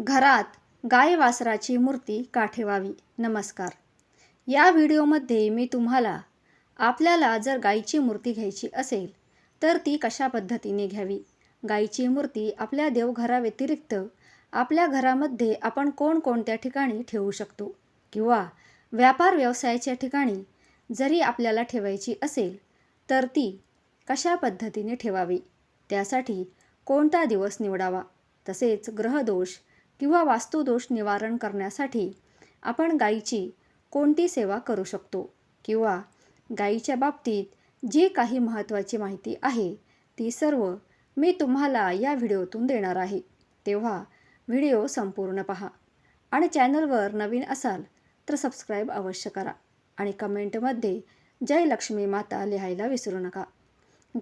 घरात गाय वासराची मूर्ती का ठेवावी नमस्कार. या व्हिडिओमध्ये मी तुम्हाला आपल्याला जर गायीची मूर्ती घ्यायची असेल तर ती कशा पद्धतीने घ्यावी? गायीची मूर्ती आपल्या देवघराव्यतिरिक्त आपल्या घरामध्ये आपण कोणकोणत्या ठिकाणी ठेवू शकतो? किंवा व्यापार व्यवसायाच्या ठिकाणी जरी आपल्याला ठेवायची असेल तर ती कशा पद्धतीने ठेवावी? त्यासाठी कोणता दिवस निवडावा? तसेच ग्रहदोष किंवा वास्तुदोष निवारण करण्यासाठी आपण गायीची कोणती सेवा करू शकतो? किंवा गायीच्या बाबतीत जी काही महत्त्वाची माहिती आहे ती सर्व मी तुम्हाला या व्हिडिओतून देणार आहे. तेव्हा व्हिडिओ संपूर्ण पहा आणि चॅनलवर नवीन असाल तर सबस्क्राईब अवश्य करा आणि कमेंटमध्ये जय लक्ष्मी माता लिहायला विसरू नका.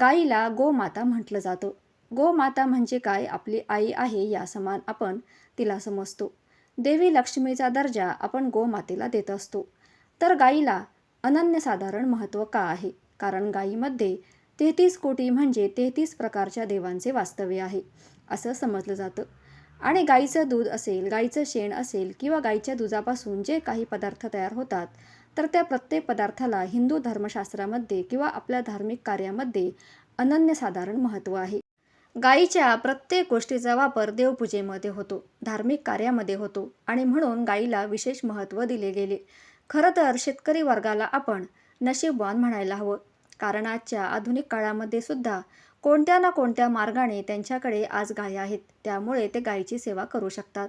गाईला गोमाता म्हटलं जातं. गोमाता म्हणजे काय आपली आई आहे या समान आपण तिला समजतो. देवी लक्ष्मीचा दर्जा आपण गोमातेला देत असतो. तर गाईला अनन्यसाधारण महत्त्व का आहे? कारण गायीमध्ये तेहतीस कोटी म्हणजे तेहतीस प्रकारच्या देवांचे वास्तव्य आहे असं समजलं जातं. आणि गाईचं दूध असेल गाईचं शेण असेल किंवा गाईच्या दुधापासून जे काही पदार्थ तयार होतात तर त्या प्रत्येक पदार्थाला हिंदू धर्मशास्त्रामध्ये किंवा आपल्या धार्मिक कार्यामध्ये अनन्यसाधारण महत्त्व आहे. गाईच्या प्रत्येक गोष्टीचा वापर देवपूजेमध्ये होतो धार्मिक कार्यामध्ये होतो आणि म्हणून गाईला विशेष महत्त्व दिले गेले. खरं तर शेतकरी वर्गाला आपण नशीबवान म्हणायला हवं. कारण आजच्या आधुनिक काळामध्ये सुद्धा कोणत्या ना कोणत्या मार्गाने त्यांच्याकडे आज गाय आहेत त्यामुळे ते गायीची सेवा करू शकतात.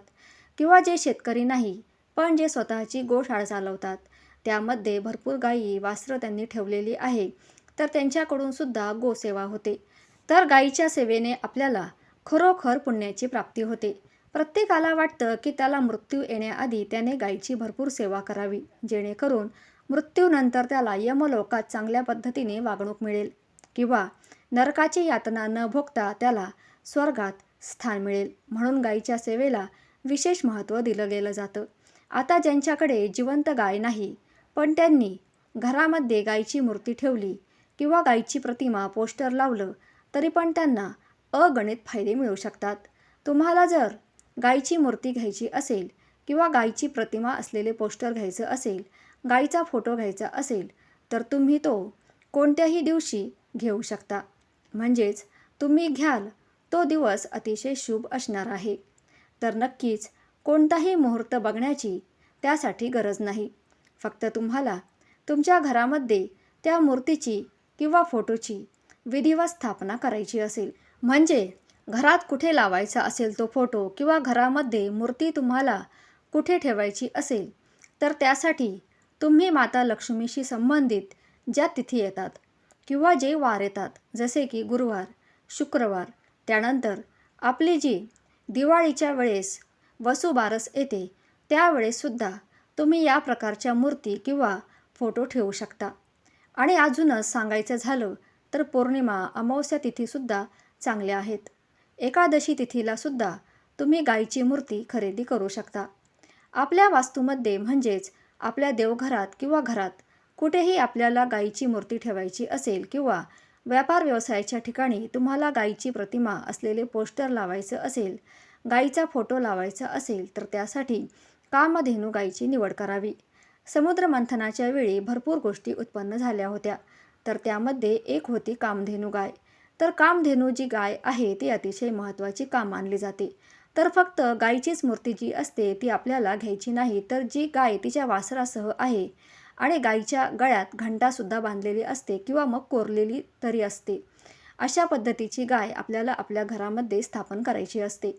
किंवा जे शेतकरी नाही पण जे स्वतःची गोशाळ चालवतात त्यामध्ये भरपूर गायी वास्त्र त्यांनी ठेवलेली आहे तर त्यांच्याकडून सुद्धा गोसेवा होते. तर गाईच्या सेवेने आपल्याला खरोखर पुण्याची प्राप्ती होते. प्रत्येकाला वाटतं की त्याला मृत्यू येण्याआधी त्याने गायीची भरपूर सेवा करावी जेणेकरून मृत्यूनंतर त्याला यमलोकात चांगल्या पद्धतीने वागणूक मिळेल किंवा नरकाची यातना न भोगता त्याला स्वर्गात स्थान मिळेल. म्हणून गायीच्या सेवेला विशेष महत्त्व दिलं गेलं जातं. आता ज्यांच्याकडे जिवंत गाय नाही पण त्यांनी घरामध्ये गायीची मूर्ती ठेवली किंवा गायीची प्रतिमा पोस्टर लावलं तरी पण त्यांना अगणित फायदे मिळू शकतात. तुम्हाला जर गायीची मूर्ती घ्यायची असेल किंवा गायीची प्रतिमा असलेले पोस्टर घ्यायचं असेल गायीचा फोटो घ्यायचा असेल तर तुम्ही तो कोणत्याही दिवशी घेऊ शकता. म्हणजेच तुम्ही घ्याल तो दिवस अतिशय शुभ असणार आहे. तर नक्कीच कोणताही मुहूर्त बघण्याची त्यासाठी गरज नाही. फक्त तुम्हाला तुमच्या घरामध्ये त्या मूर्तीची किंवा फोटोची विधिवत स्थापना करायची असेल. म्हणजे घरात कुठे लावायचा असेल तो फोटो किंवा घरामध्ये मूर्ती तुम्हाला कुठे ठेवायची असेल तर त्यासाठी तुम्ही माता लक्ष्मीशी संबंधित ज्या तिथी येतात किंवा जे वार येतात जसे की गुरुवार शुक्रवार त्यानंतर आपली जी दिवाळीच्या वेळेस वसुबारस येते त्यावेळेससुद्धा तुम्ही या प्रकारच्या मूर्ती किंवा फोटो ठेवू शकता. आणि अजूनच सांगायचं झालं तर पौर्णिमा अमावस्या तिथीसुद्धा चांगल्या आहेत. एकादशी तिथीलासुद्धा तुम्ही गायीची मूर्ती खरेदी करू शकता. आपल्या वास्तूमध्ये म्हणजेच आपल्या देवघरात किंवा घरात कुठेही आपल्याला गायीची मूर्ती ठेवायची असेल किंवा व्यापार व्यवसायाच्या ठिकाणी तुम्हाला गायीची प्रतिमा असलेले पोस्टर लावायचं असेल गायीचा फोटो लावायचा असेल तर त्यासाठी कामधेनू गायीची निवड करावी. समुद्र मंथनाच्या वेळी भरपूर गोष्टी उत्पन्न झाल्या होत्या. तर त्यामध्ये एक होती कामधेनू गाय. तर कामधेनू जी गाय आहे ती अतिशय महत्त्वाची काम मानली जाते. तर फक्त गायीचीच मूर्ती जी असते ती आपल्याला घ्यायची नाही तर जी गाय तिच्या वासरासह आहे आणि गायीच्या गळ्यात घंटासुद्धा बांधलेली असते किंवा मग कोरलेली तरी असते. अशा पद्धतीची गाय आपल्याला आपल्या घरामध्ये स्थापन करायची असते.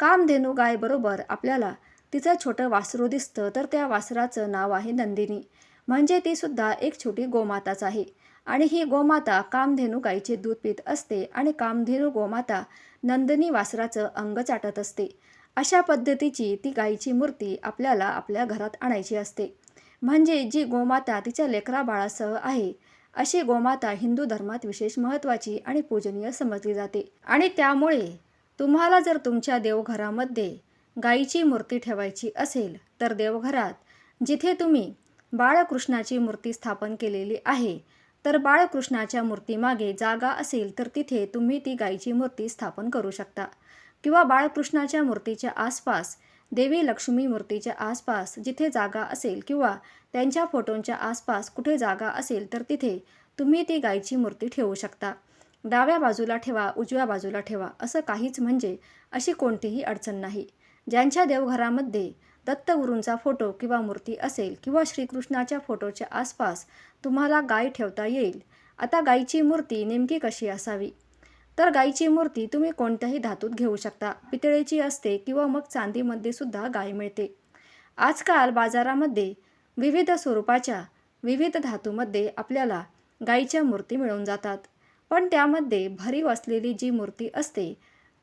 कामधेनू गायबरोबर आपल्याला तिचं छोटं वासरू दिसतं तर त्या वासराचं नाव आहे नंदिनी. म्हणजे तीसुद्धा एक छोटी गोमाताच आहे. आणि ही गोमाता कामधेनू गाईचे दूध पित असते आणि कामधेनू गोमाता नंदिनी वासराचं अंग चाटत असते. अशा पद्धतीची ती गाईची मूर्ती आपल्याला आपल्या घरात आणायची असते. म्हणजे जी गोमाता तिच्या लेकरा बाळासह आहे अशी गोमाता हिंदू धर्मात विशेष महत्त्वाची आणि पूजनीय समजली जाते. आणि त्यामुळे तुम्हाला जर तुमच्या देवघरामध्ये गाईची मूर्ती ठेवायची असेल तर देवघरात जिथे तुम्ही बाळकृष्णाची मूर्ती स्थापन केलेली आहे तर बाळकृष्णाच्या मूर्तीमागे जागा असेल तर तिथे तुम्ही ती गायीची मूर्ती स्थापन करू शकता. किंवा बाळकृष्णाच्या मूर्तीच्या आसपास देवी लक्ष्मी मूर्तीच्या आसपास जिथे जागा असेल किंवा त्यांच्या फोटोंच्या आसपास कुठे जागा असेल तर तिथे तुम्ही ती गायची मूर्ती ठेवू शकता. डाव्या बाजूला ठेवा उजव्या बाजूला ठेवा असं काहीच म्हणजे अशी कोणतीही अडचण नाही. ज्यांच्या देवघरामध्ये दत्तगुरूंचा फोटो किंवा मूर्ती असेल किंवा श्रीकृष्णाच्या फोटोच्या आसपास तुम्हाला गाय ठेवता येईल. आता गायीची मूर्ती नेमकी कशी असावी? तर गायीची मूर्ती तुम्ही कोणत्याही धातूत घेऊ शकता. पितळेची असते किंवा मग चांदीमध्ये सुद्धा गाय मिळते. आजकाल बाजारामध्ये विविध स्वरूपाच्या विविध धातूमध्ये आपल्याला गायीच्या मूर्ती मिळून जातात. पण त्यामध्ये भरीव असलेली जी मूर्ती असते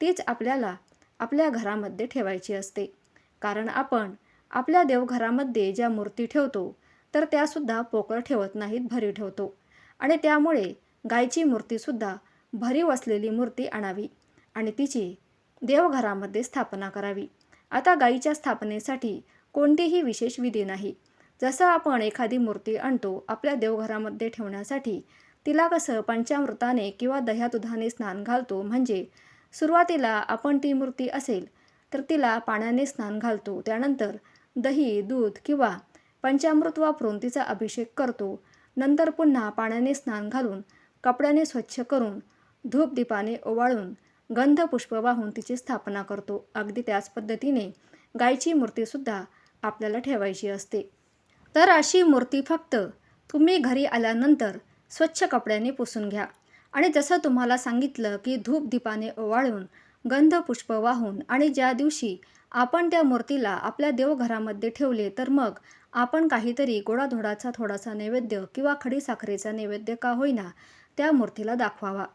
तीच आपल्याला आपल्या घरामध्ये ठेवायची असते. कारण आपण आपल्या देवघरामध्ये ज्या मूर्ती ठेवतो तर त्यासुद्धा पोकळ ठेवत नाहीत भरीव ठेवतो. आणि त्यामुळे गायची मूर्तीसुद्धा भरीव असलेली मूर्ती आणावी आणि तिची देवघरामध्ये स्थापना करावी. आता गायीच्या स्थापनेसाठी कोणतीही विशेष विधी नाही. जसं आपण एखादी मूर्ती आणतो आपल्या देवघरामध्ये ठेवण्यासाठी तिला कसं पंचामृताने किंवा दह्या दुधाने स्नान घालतो म्हणजे सुरुवातीला आपण ती मूर्ती असेल तर तिला पाण्याने स्नान घालतो. त्यानंतर दही दूध किंवा पंचामृत वापरून तिचा अभिषेक करतो. नंतर पुन्हा पाण्याने स्नान घालून कपड्याने स्वच्छ करून धूपदीपाने ओवाळून गंधपुष्प वाहून तिची स्थापना करतो. अगदी त्याच पद्धतीने गायची मूर्तीसुद्धा आपल्याला ठेवायची असते. तर अशी मूर्ती फक्त तुम्ही घरी आल्यानंतर स्वच्छ कपड्याने पुसून घ्या. आणि जसं तुम्हाला सांगितलं की धूपदीपाने ओवाळून गंध पुष्प वाहून आणि ज्या दिवशी आपण त्या मूर्तीला आपल्या देवघरामध्ये ठेवले तर मग आपण काहीतरी गोडाधोडाचा थोडासा नैवेद्य किंवा खडीसाखरेचा नैवेद्य का होईना त्या मूर्तीला दाखवावा.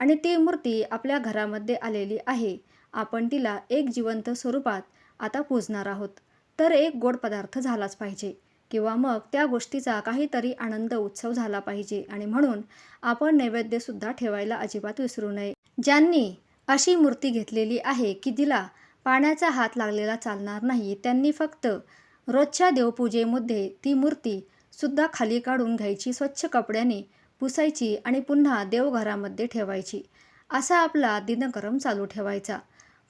आणि ती मूर्ती आपल्या घरामध्ये आलेली आहे. आपण तिला एक जिवंत स्वरूपात आता पूजणार आहोत. तर एक गोड पदार्थ झालाच पाहिजे. किंवा मग त्या गोष्टीचा काहीतरी आनंद उत्सव झाला पाहिजे. आणि म्हणून आपण नैवेद्यसुद्धा ठेवायला अजिबात विसरू नये. ज्यांनी अशी मूर्ती घेतलेली आहे की तिला पाण्याचा हात लागलेला चालणार नाही. त्यांनी फक्त रोजच्या देवपूजेमध्ये ती मूर्ती सुद्धा खाली काढून घ्यायची स्वच्छ कपड्याने पुसायची आणि पुन्हा देवघरामध्ये ठेवायची. असा आपला दिनक्रम चालू ठेवायचा.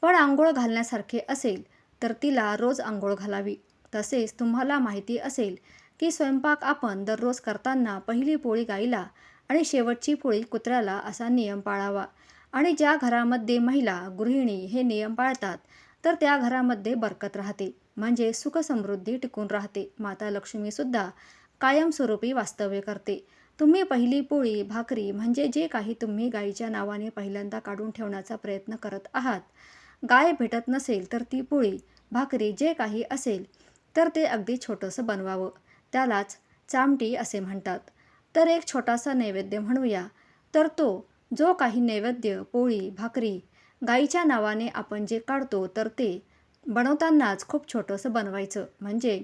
पण आंघोळ घालण्यासारखे असेल तर तिला रोज आंघोळ घालावी. तसेच तुम्हाला माहिती असेल की स्वयंपाक आपण दररोज करताना पहिली पोळी गाईला आणि शेवटची पोळी कुत्र्याला असा नियम पाळावा. आणि ज्या घरामध्ये महिला गृहिणी हे नियम पाळतात तर त्या घरामध्ये बरकत राहते. म्हणजे सुखसमृद्धी टिकून राहते. माता लक्ष्मीसुद्धा कायमस्वरूपी वास्तव्य करते. तुम्ही पहिली पोळी भाकरी म्हणजे जे काही तुम्ही गाईच्या नावाने पहिल्यांदा काढून ठेवण्याचा प्रयत्न करत आहात गाय भेटत नसेल तर ती पोळी भाकरी जे काही असेल तर ते अगदी छोटंसं बनवावं. त्यालाच चामटी असे म्हणतात. तर एक छोटासा नैवेद्य म्हणूया. तर तो जो काही नैवेद्य पोळी भाकरी गाईच्या नावाने आपण जे काढतो तर ते बनवतानाच खूप छोटंसं बनवायचं. म्हणजे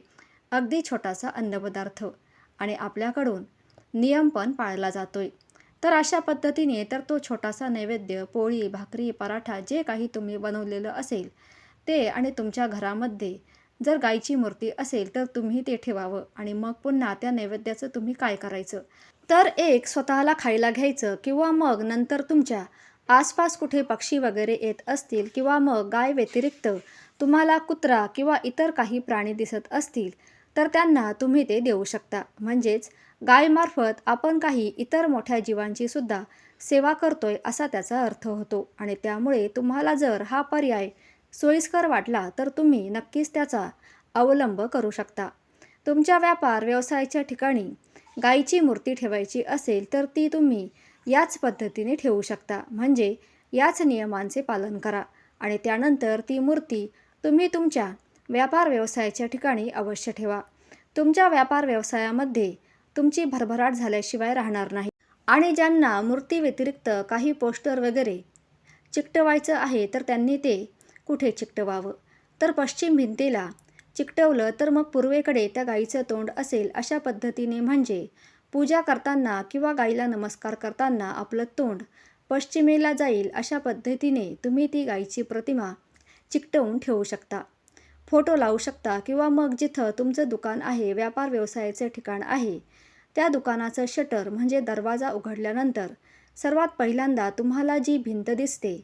अगदी छोटासा अन्नपदार्थ. आणि आपल्याकडून नियम पण पाळला जातोय. तर अशा पद्धतीने तर तो छोटासा नैवेद्य पोळी भाकरी पराठा जे काही तुम्ही बनवलेलं असेल ते आणि तुमच्या घरामध्ये जर गायची मूर्ती असेल तर तुम्ही ते ठेवावं. आणि मग पुन्हा त्या नैवेद्याचं तुम्ही काय करायचं? तर एक स्वतःला खायला घ्यायचं किंवा मग नंतर तुमच्या आसपास कुठे पक्षी वगैरे येत असतील किंवा मग गाय व्यतिरिक्त तुम्हाला कुत्रा किंवा इतर काही प्राणी दिसत असतील तर त्यांना तुम्ही ते देऊ शकता. म्हणजेच गायमार्फत आपण काही इतर मोठ्या जीवांची सुद्धा सेवा करतोय असा त्याचा अर्थ होतो. आणि त्यामुळे तुम्हाला जर हा पर्याय सोयीस्कर वाटला तर तुम्ही नक्कीच त्याचा अवलंब करू शकता. तुमच्या व्यापार व्यवसायाच्या ठिकाणी गाईची मूर्ती ठेवायची असेल तर ती तुम्ही याच पद्धतीने ठेवू शकता. म्हणजे याच नियमांचे पालन करा आणि त्यानंतर ती मूर्ती तुम्ही तुमच्या व्यापार व्यवसायाच्या ठिकाणी अवश्य ठेवा. तुमच्या व्यापार व्यवसायामध्ये तुमची भरभराट झाल्याशिवाय राहणार नाही आणि ज्यांना मूर्ती व्यतिरिक्त काही पोस्टर वगैरे चिकटवायचं आहे तर त्यांनी ते कुठे चिकटवावं? तर पश्चिम भिंतीला चिकटवलं तर मग पूर्वेकडे त्या गाईचं तोंड असेल अशा पद्धतीने म्हणजे पूजा करताना किंवा गाईला नमस्कार करताना आपलं तोंड पश्चिमेला जाईल अशा पद्धतीने तुम्ही ती गाईची प्रतिमा चिकटवून ठेवू शकता. फोटो लावू शकता किंवा मग जिथं तुमचं दुकान आहे व्यापार व्यवसायाचं ठिकाण आहे त्या दुकानाचं शटर म्हणजे दरवाजा उघडल्यानंतर सर्वात पहिल्यांदा तुम्हाला जी भिंत दिसते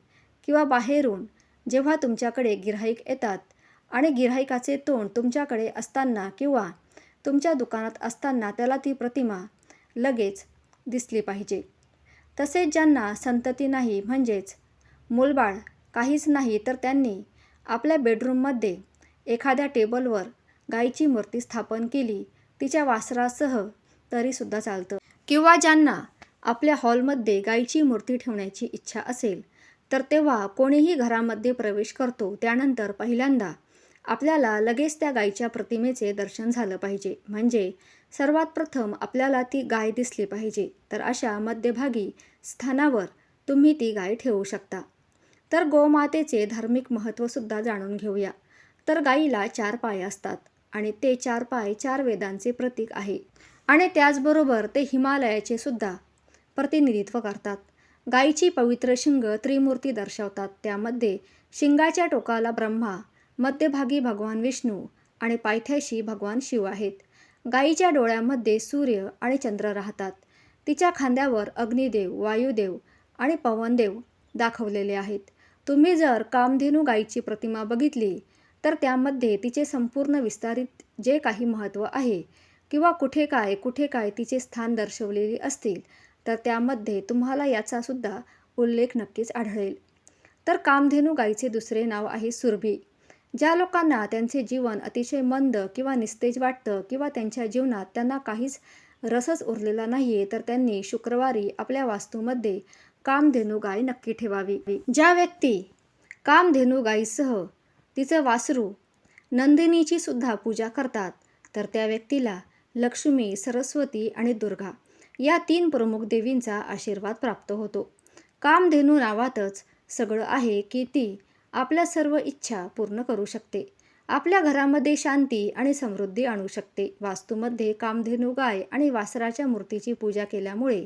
किंवा बाहेरून जेव्हा तुमच्याकडे गिऱ्हाईक येतात आणि गिऱ्हाईकाचे तोंड तुमच्याकडे असताना किंवा तुमच्या दुकानात असताना त्याला ती प्रतिमा लगेच दिसली पाहिजे. तसेच ज्यांना संतती नाही म्हणजेच मूलबाळ काहीच नाही तर त्यांनी आपल्या बेडरूममध्ये एखाद्या टेबलवर गाईची मूर्ती स्थापन केली तिच्या वासरासह तरीसुद्धा चालतं. किंवा ज्यांना आपल्या हॉलमध्ये गाईची मूर्ती ठेवण्याची इच्छा असेल तर तेव्हा कोणीही घरामध्ये प्रवेश करतो. त्यानंतर पहिल्यांदा आपल्याला लगेच त्या गायीच्या प्रतिमेचे दर्शन झालं पाहिजे. म्हणजे सर्वात प्रथम आपल्याला ती गाय दिसली पाहिजे. तर अशा मध्यभागी स्थानावर तुम्ही ती गाय ठेवू शकता. तर गोमातेचे धार्मिक महत्त्वसुद्धा जाणून घेऊया. तर गाईला चार पाय असतात आणि ते चार पाय चार वेदांचे प्रतीक आहे. आणि त्याचबरोबर ते हिमालयाचे सुद्धा प्रतिनिधित्व करतात. गायीची पवित्र शिंग त्रिमूर्ती दर्शवतात. त्यामध्ये शिंगाच्या टोकाला ब्रह्मा मध्यभागी भगवान विष्णू आणि पायथ्याशी भगवान शिव आहेत. गायीच्या डोळ्यामध्ये सूर्य आणि चंद्र राहतात. तिच्या खांद्यावर अग्निदेव वायुदेव आणि पवनदेव दाखवलेले आहेत. तुम्ही जर कामधेनू गायीची प्रतिमा बघितली तर त्यामध्ये तिचे संपूर्ण विस्तारित जे काही महत्त्व आहे किंवा कुठे काय कुठे काय तिचे स्थान दर्शवलेले असतील तर त्यामध्ये तुम्हाला याचासुद्धा उल्लेख नक्कीच आढळेल. तर कामधेनू गायीचे दुसरे नाव आहे सुरभी. ज्या लोकांना त्यांचे जीवन अतिशय मंद किंवा निस्तेज वाटतं किंवा त्यांच्या जीवनात त्यांना काहीच रसच उरलेला नाही आहे तर त्यांनी शुक्रवारी आपल्या वास्तूमध्ये कामधेनू गाय नक्की ठेवावी. ज्या व्यक्ती कामधेनू गायीसह तिचं वासरू नंदिनीची सुद्धा पूजा करतात तर त्या व्यक्तीला लक्ष्मी सरस्वती आणि दुर्गा या तीन प्रमुख देवींचा आशीर्वाद प्राप्त होतो. कामधेनू नावातच सगळं आहे की ती आपल्या सर्व इच्छा पूर्ण करू शकते. आपल्या घरामध्ये शांती आणि समृद्धी आणू शकते. वास्तूमध्ये कामधेनू गाय आणि वासराच्या मूर्तीची पूजा केल्यामुळे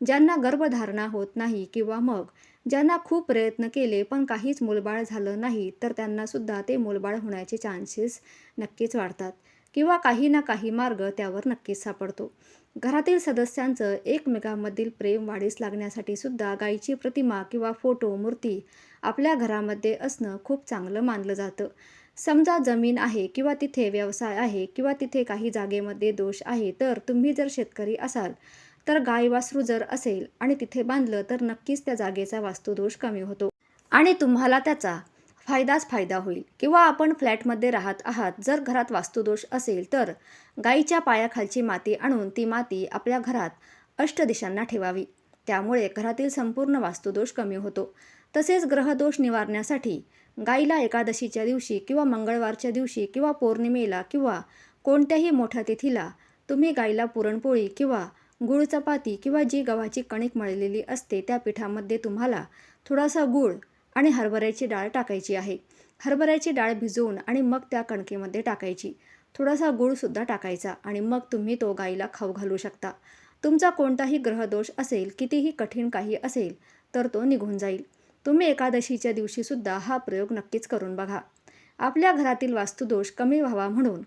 ज्यांना गर्भधारणा होत नाही किंवा मग ज्यांना खूप प्रयत्न केले पण काहीच मूलबाळ झालं नाही तर त्यांनासुद्धा ते मूलबाळ होण्याचे चान्सेस नक्कीच वाढतात. किंवा काही ना काही मार्ग त्यावर नक्कीच सापडतो. घरातील सदस्यांचं एकमेकांमधील प्रेम वाढीस लागण्यासाठी सुद्धा गायीची प्रतिमा किंवा फोटो मूर्ती आपल्या घरामध्ये असणं खूप चांगलं मानलं जातं. समजा जमीन आहे किंवा तिथे व्यवसाय आहे किंवा तिथे काही जागेमध्ये दोष आहे तर तुम्ही जर शेतकरी असाल तर गाय वासरू जर असेल आणि तिथे बांधलं तर नक्कीच त्या जागेचा वास्तुदोष कमी होतो. आणि तुम्हाला त्याचा फायदाच फायदा होईल. किंवा आपण फ्लॅटमध्ये राहत आहात जर घरात वास्तुदोष असेल तर गाईच्या पायाखालची माती आणून ती माती आपल्या घरात अष्टदिशांना ठेवावी. त्यामुळे घरातील संपूर्ण वास्तुदोष कमी होतो. तसेच ग्रहदोष निवारण्यासाठी गाईला एकादशीच्या दिवशी किंवा मंगळवारच्या दिवशी किंवा पौर्णिमेला किंवा कोणत्याही मोठ्या तिथीला तुम्ही गाईला पुरणपोळी किंवा गुळ चपाती किंवा जी गव्हाची कणिक मळलेली असते त्या पिठामध्ये तुम्हाला थोडासा गूळ आणि हरभऱ्याची डाळ टाकायची आहे. हरभऱ्याची डाळ भिजवून आणि मग त्या कणकेमध्ये टाकायची. थोडासा गूळसुद्धा टाकायचा आणि मग तुम्ही तो गाईला खाऊ घालू शकता. तुमचा कोणताही ग्रहदोष असेल कितीही कठीण काही असेल तर तो निघून जाईल. तुम्ही एकादशीच्या दिवशीसुद्धा हा प्रयोग नक्कीच करून बघा. आपल्या घरातील वास्तुदोष कमी व्हावा म्हणून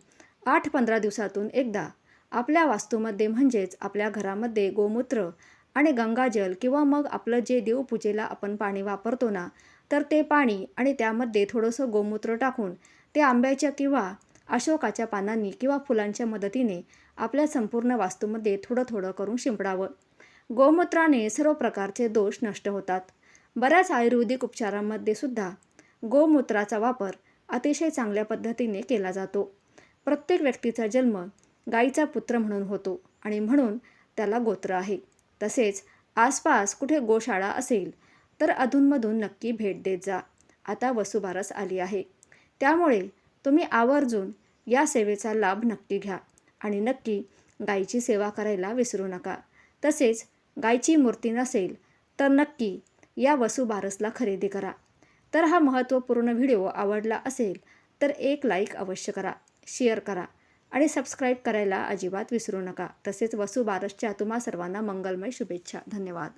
आठ पंधरा दिवसातून एकदा. आपल्या वास्तूमध्ये म्हणजेच आपल्या घरामध्ये गोमूत्र आणि गंगाजल किंवा मग आपलं जे देवपूजेला आपण पाणी वापरतो ना तर ते पाणी आणि त्यामध्ये थोडंसं गोमूत्र टाकून ते आंब्याच्या किंवा अशोकाच्या पानांनी किंवा फुलांच्या मदतीने आपल्या संपूर्ण वास्तूमध्ये थोडं थोडं करून शिंपडावं. गोमूत्राने सर्व प्रकारचे दोष नष्ट होतात. बऱ्याच आयुर्वेदिक उपचारांमध्ये सुद्धा गोमूत्राचा वापर अतिशय चांगल्या पद्धतीने केला जातो. प्रत्येक व्यक्तीचा जन्म गाईचा पुत्र म्हणून होतो आणि म्हणून त्याला गोत्र आहे. तसेच आसपास कुठे गोशाळा असेल तर अधूनमधून नक्की भेट देत जा. आता वसुबारस आली आहे. त्यामुळे तुम्ही आवर्जून या सेवेचा लाभ नक्की घ्या आणि नक्की गायीची सेवा करायला विसरू नका. तसेच गायची मूर्ती नसेल तर नक्की या वसुबारसला खरेदी करा. तर हा महत्त्वपूर्ण व्हिडिओ आवडला असेल तर एक लाईक अवश्य करा शेअर करा आणि सबस्क्राईब करायला अजिबात विसरू नका. तसेच वसुबारसच्या तुम्हा सर्वांना मंगलमय शुभेच्छा. धन्यवाद.